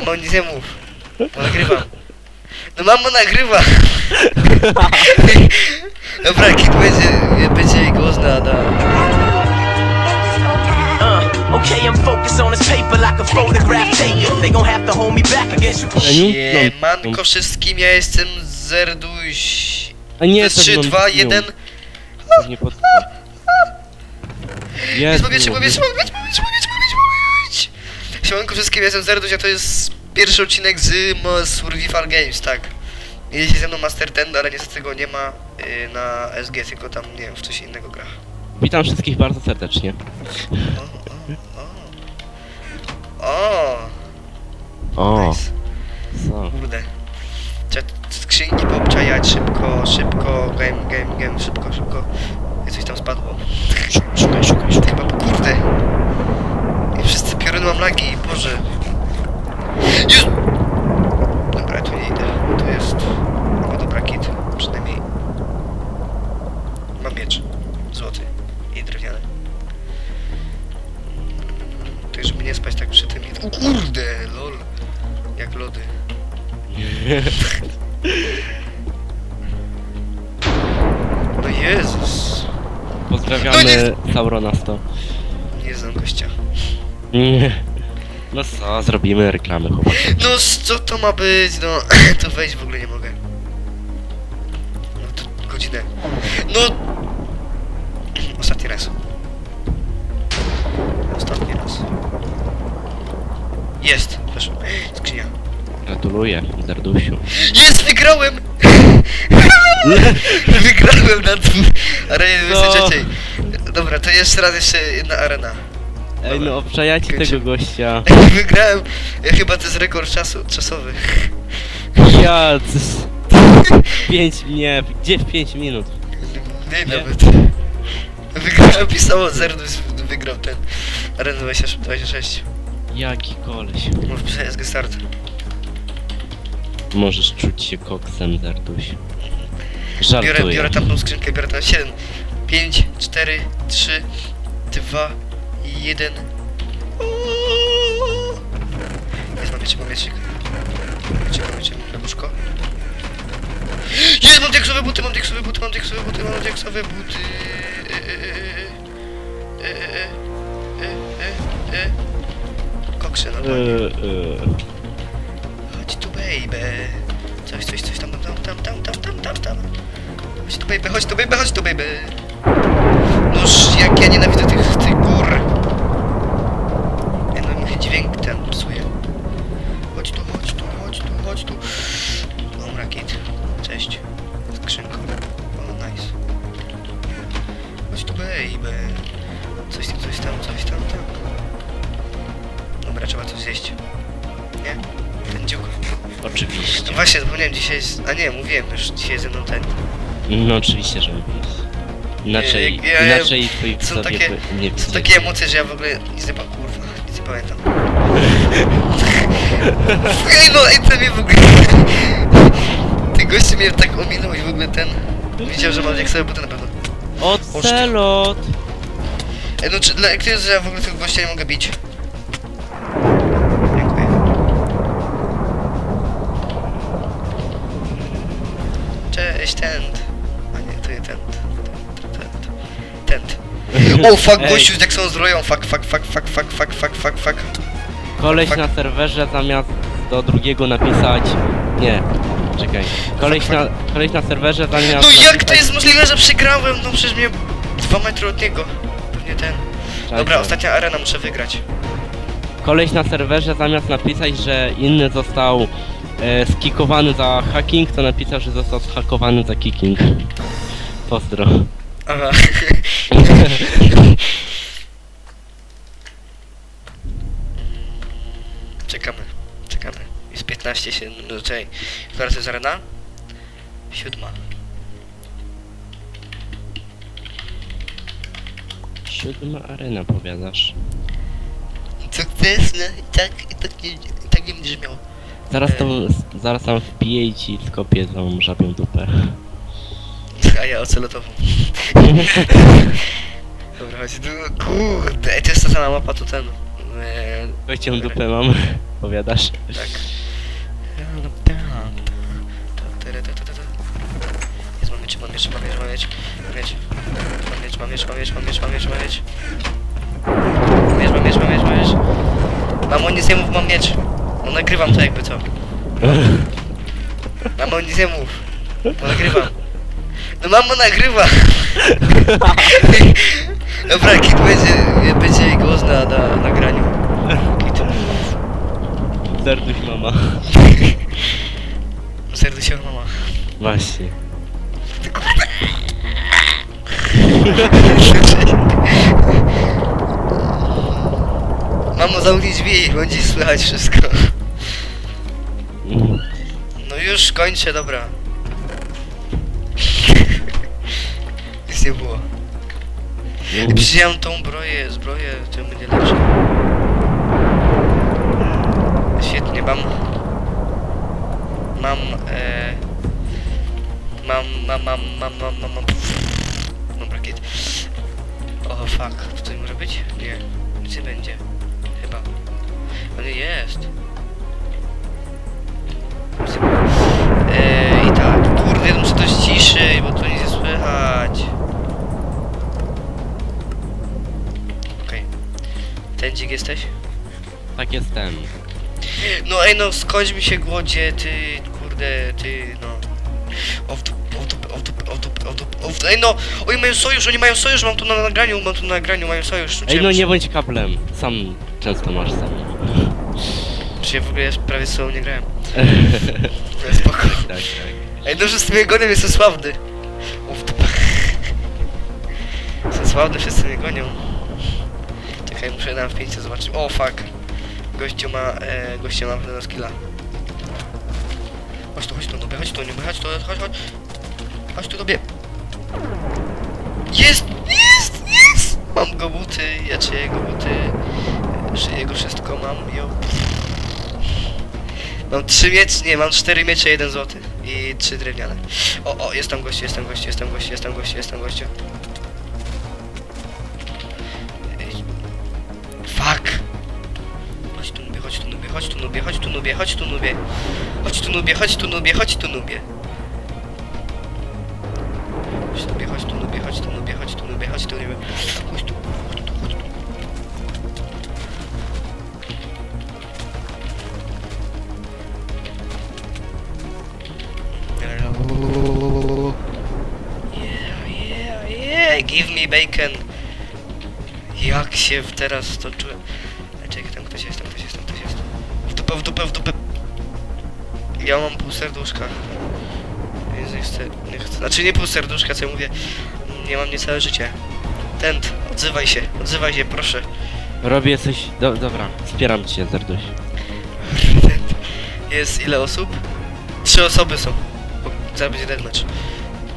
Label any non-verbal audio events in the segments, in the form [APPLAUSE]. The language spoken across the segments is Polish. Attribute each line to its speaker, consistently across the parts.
Speaker 1: Mamo, nic nie mów. Bo nagrywam. No mamo, nagrywa. [LAUGHS] Dobra, kit będzie, będzie głos na, na...
Speaker 2: Uh, okay, I'm focused on this paper like a photograph taker. They gon' have to hold me back against you.
Speaker 1: Siemanko wszystkim, ja jestem Zerduś.
Speaker 3: A nie,
Speaker 1: To jest 3, 2, 1.
Speaker 3: Nie pod...
Speaker 1: Jest
Speaker 3: Jest,
Speaker 1: powietrze, powietrze, powietrze, powietrze, powietrze, powietrze. Siemanko wszystkim, jestem Zerduś, a to jest pierwszy odcinek z Survival Games, tak. Jeździ ze mną Master Ten, ale niestety go nie ma y, na SG, tylko tam, nie wiem, w coś innego gra.
Speaker 3: Witam wszystkich bardzo serdecznie.
Speaker 1: O, o. O, gościa.
Speaker 3: Nie. No co, zrobimy reklamy chłopaki.
Speaker 1: No co to ma być? No [CLEARS THROAT] to wejść w ogóle nie mogę. No to godzinę. No [CLEARS THROAT] ostatni raz. Ostatni raz. Jest, weszło. [GASPS] Skrzynia.
Speaker 3: Gratuluję, Zerdusiu.
Speaker 1: Jest, wygrałem! [LAUGHS] wygrałem na tym arenie
Speaker 3: No.
Speaker 1: 23. Dobra, to jeszcze raz jeszcze jedna arena.
Speaker 3: Ej, no obczajajcie
Speaker 1: Kończy.
Speaker 3: tego gościa. [LAUGHS]
Speaker 1: Wygrałem. Ja chyba to jest rekord czasu, czasowy.
Speaker 3: Ja... c- [LAUGHS] Pięć, nie, gdzie w 5 minut?
Speaker 1: Nie,
Speaker 3: Nie.
Speaker 1: nawet. Wygrałem, pisało Zerdus, wygrał ten Arena 26.
Speaker 3: Jaki koleś.
Speaker 1: Może pisać SG Start.
Speaker 3: Możesz czuć się koksem, Zerduś.
Speaker 1: Biorę,
Speaker 3: Żartuję.
Speaker 1: biorę tamtą skrzynkę, biorę tam 7, 5, 4, 3, 2, 1. Jest, mam. Mieczek, mam mieczek, na łóżko. Jest, mam diaksowe buty, mam diaksowe buty, mam diaksowe buty, mam diaksowe buty. E, e, e, e, e, e, e, e. Koksy normalnie.
Speaker 3: Eee, eee.
Speaker 1: Chodź tu baby. Coś, coś, coś tam, tam, tam, tam, tam, tam, tam, tam. Chodź tu baby, chodź tu baby, chodź tu baby.
Speaker 3: Oczywiście.
Speaker 1: No właśnie, zapomniałem dzisiaj jest... A nie, mówiłem już, dzisiaj ze mną ten...
Speaker 3: No oczywiście, że mówisz. Inaczej,
Speaker 1: Ja- ja-
Speaker 3: inaczej twoi
Speaker 1: są
Speaker 3: widzowie
Speaker 1: takie-
Speaker 3: by nie
Speaker 1: Są
Speaker 3: widzieli.
Speaker 1: takie emocje, że ja w ogóle nic nie pamiętam. Kurwa, nic nie pamiętam. Ej no, ej, ten mnie w ogóle... Ten gościu mnie tak ominął i w ogóle ten... Widział, że mam jak sobie buty na pewno.
Speaker 3: Ocelot!
Speaker 1: Ej no, czy, dla, jak to jest, że ja w ogóle tego gościa nie mogę bić? Cześć, tent. A nie, to nie tent. Tent. Tent. O, fuck,
Speaker 3: Ej.
Speaker 1: gościu, jak są zbroją. Fuck, fuck, fuck, fuck, fuck, fuck, fuck, fuck, fuck.
Speaker 3: Koleś
Speaker 1: Fuck.
Speaker 3: na serwerze zamiast do drugiego napisać... Nie, czekaj. Koleś na, koleś na serwerze zamiast
Speaker 1: No jak to
Speaker 3: napisać-
Speaker 1: jest możliwe, że przegrałem? No przecież mnie dwa metry od niego. Pewnie ten.
Speaker 3: Czekaj.
Speaker 1: Dobra, ostatnia arena, muszę wygrać.
Speaker 3: Koleś na serwerze zamiast napisać, że inny został e, skikowany za hacking, to napisał, że został zhakowany za kicking. Pozdro.
Speaker 1: Aha. [LAUGHS] Czekamy, czekamy. Jest 15 się, no czekaj. Która to jest arena? Siódma.
Speaker 3: Siódma arena, powiadasz.
Speaker 1: No i tak, i tak nie, i tak nie będziesz miał.
Speaker 3: Zaraz tam, zaraz tam wpiję i ci skopię tą żabią dupę.
Speaker 1: A ja ocelotową. Dobra, chodź tu. Kurde, ej, to jest ta sama mapa, to ten. Eee,
Speaker 3: Kością dupę mam. odpowiadasz.
Speaker 1: Tak. Jest, mam miecz, mam miecz, mam miecz, mam miecz, mam miecz. Mam miecz, mam miecz, mam miecz, mam miecz, mam miecz, mam miecz. Mam miecz, mam miecz, mam miecz, mam miecz. Mamo, nic nie mów, mam miecz. No nagrywam to jakby co. Mamo, nic nie mów. Bo nagrywam. No mamo, nagrywa. [LAUGHS] Dobra, Kit będzie, będzie głos na, na nagraniu. Kit.
Speaker 3: Serduś mama.
Speaker 1: Serdusia mama.
Speaker 3: Właśnie.
Speaker 1: Mamo, zamknij drzwi, będzie słychać wszystko. No już kończę, dobra. [LAUGHS] Nic nie było. Przyjąłem tą broję, zbroję, to będzie lepsze. Świetnie, mam... Mam, e... Mam, mam, mam, mam, mam, mam, mam... Mam rakiet. O, fuck. Tutaj może być? Nie. Gdzie będzie? Chyba. Nie jest. Ciszej, bo tu nic nie słychać. Okej. Ten dzik jesteś?
Speaker 3: Tak jestem.
Speaker 1: No ej no, skończ mi się głodzie, ty, kurde, ty, no. Off dup, off dup, off dup, off dup, off dup, off Ej no, oni mają sojusz, oni mają sojusz, mam tu na nagraniu, mam tu na nagraniu, mają sojusz.
Speaker 3: Ej no nie bądź kaplem. Sam często masz sam.
Speaker 1: Czy ja w ogóle prawie z sobą nie grałem. [LAUGHS] No, Spoko.
Speaker 3: Tak, tak.
Speaker 1: Ej, dobrze z tym gonem jestem sławny. Off dup. Jestem sławny, wszyscy mnie gonią. Czekaj, muszę na wpięcie zobaczyć. O, fuck. Gościu ma, e, gościu ma pewnego skilla. Chodź tu, chodź tu, dobra, chodź tu, nie chodź tu, chodź, chodź. Chodź tu, dobie. Jest, jest, jest! Mam go buty, ja czy jego buty. Że jego wszystko mam, jo. Mam trzy miecze, nie, mam cztery miecze, jeden złoty. I trzy drewniane. O, o, jest tam gościu, jest tam gościu, jest tam gościu, jest tam gościu, jest tam gościu. Fuck! Chodź tu nubie, chodź tu nubie, chodź tu nubie, chodź tu nubie, chodź tu nubie. Chodź tu nubie, chodź tu nubie, chodź tu nubie. Chodź tu nubie, chodź tu nubie, chodź tu nubie, chodź tu nubie, chodź tu nubie. Bacon. Jak się teraz to czułem. Ej, Czekaj, tam ktoś jest, tam ktoś jest, tam ktoś jest. W dupę, w dupę, w dupę. Ja mam pół serduszka. Więc nie chcę, nie chcę. Znaczy nie pół serduszka, co ja mówię. Nie mam niecałe życie. Tent, odzywaj się, odzywaj się, proszę.
Speaker 3: Robię coś... Do, dobra, wspieram cię, Serduś. [LAUGHS]
Speaker 1: Jest ile osób? Trzy osoby są. Bo zaraz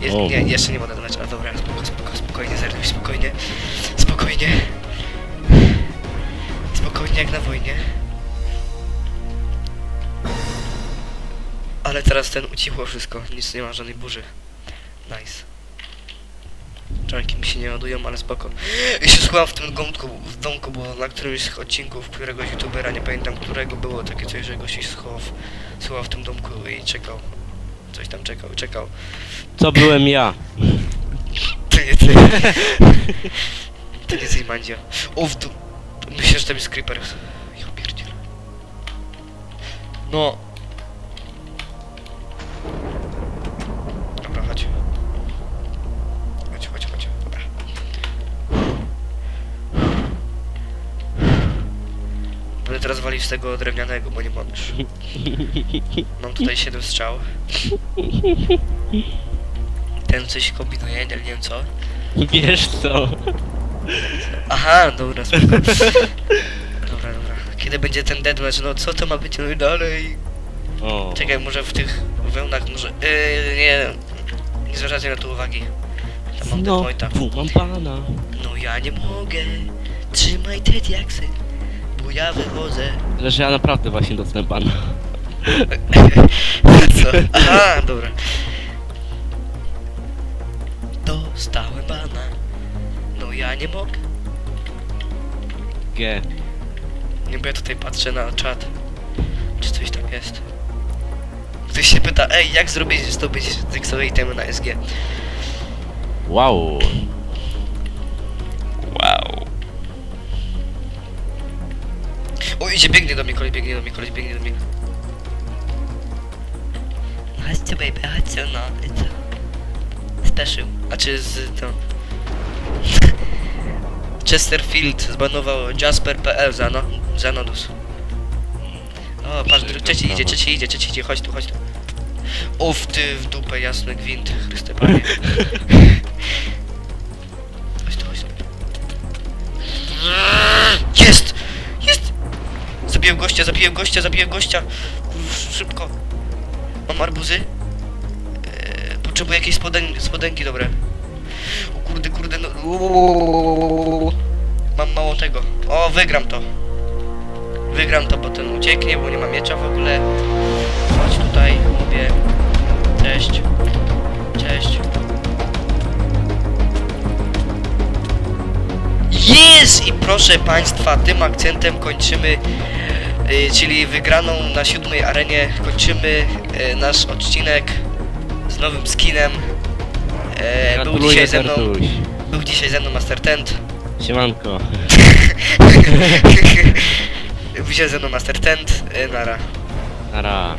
Speaker 1: Jest,
Speaker 3: O.
Speaker 1: nie, jeszcze nie ma deathmatch, a dobra, spoko, spoko, spokojnie, zerwij, spokojnie. Spokojnie. Spokojnie jak na wojnie. Ale teraz ten ucichło wszystko, nic nie ma, żadnej burzy. Nice. Czarki mi się nie ładują, ale spoko. I się słucham w tym domku, w domku, bo na którymś z odcinków któregoś youtubera, nie pamiętam którego, było takie coś, że gość się schował, w- schował w tym domku i czekał. Coś tam czekał, czekał.
Speaker 3: Co byłem ja?
Speaker 1: To nie ty. To nie ty, [LAUGHS] Mandzio. O, w. Myślę, że tam jest creeper. Ja pierdzielę. No. Teraz walić z tego drewnianego, bo nie mam już. Mam tutaj 7 strzał. Ten coś kombinuje, nie wiem co.
Speaker 3: Wiesz co?
Speaker 1: Aha, dobra, spoko. Dobra, dobra. Kiedy będzie ten deathmatch? No co to ma być no i dalej?
Speaker 3: O.
Speaker 1: Czekaj, może w tych wełnach może... Yy, nie, nie zwracajcie na to uwagi. Tam mam
Speaker 3: No, fu, mam pana.
Speaker 1: No ja nie mogę. Trzymaj te diaksy, bo ja wychodzę.
Speaker 3: Że ja naprawdę właśnie [LAUGHS] dostałem pana.
Speaker 1: Co? Aha, dobra. Dostałem bana. No ja nie mogę.
Speaker 3: G.
Speaker 1: Nie, bo ja tutaj patrzę na czat. jest. Ktoś się pyta, ej, jak zrobić, zdobyć dyksowe itemy na SG?
Speaker 3: Wow.
Speaker 1: Idzie, biegnie do mnie koleś, biegnie do mnie koleś, biegnie do mnie. Chodź tu, baby, chodź tu, no, i co? Speszył. A czy z, to... Chesterfield zbanował Jasper.pl za, no, za nodus. O, patrz, dru- trzeci idzie, trzeci idzie, trzeci idzie, chodź tu, chodź tu. Uf, ty w dupę, jasny gwint, Chryste Panie. [LAUGHS] Chodź tu, chodź tu. Jest! Zabiłem gościa, zabiłem gościa, zabiłem gościa! Szybko. Mam arbuzy? Eee, potrzebuję jakiejś spoden spodenki dobre. O kurde, kurde, no... Mam mało tego. O, wygram to. Wygram to, bo ten ucieknie, bo nie ma miecza w ogóle. Chodź tutaj, mówię. Cześć. Cześć. Jest! I proszę Państwa, tym akcentem kończymy, czyli wygraną na siódmej arenie, kończymy y, nasz odcinek z nowym skinem. E, był dzisiaj ze mną, był dzisiaj ze mną Master Tent.
Speaker 3: Siemanko. [LAUGHS]
Speaker 1: był dzisiaj ze mną Master Tent. E, nara.
Speaker 3: Nara.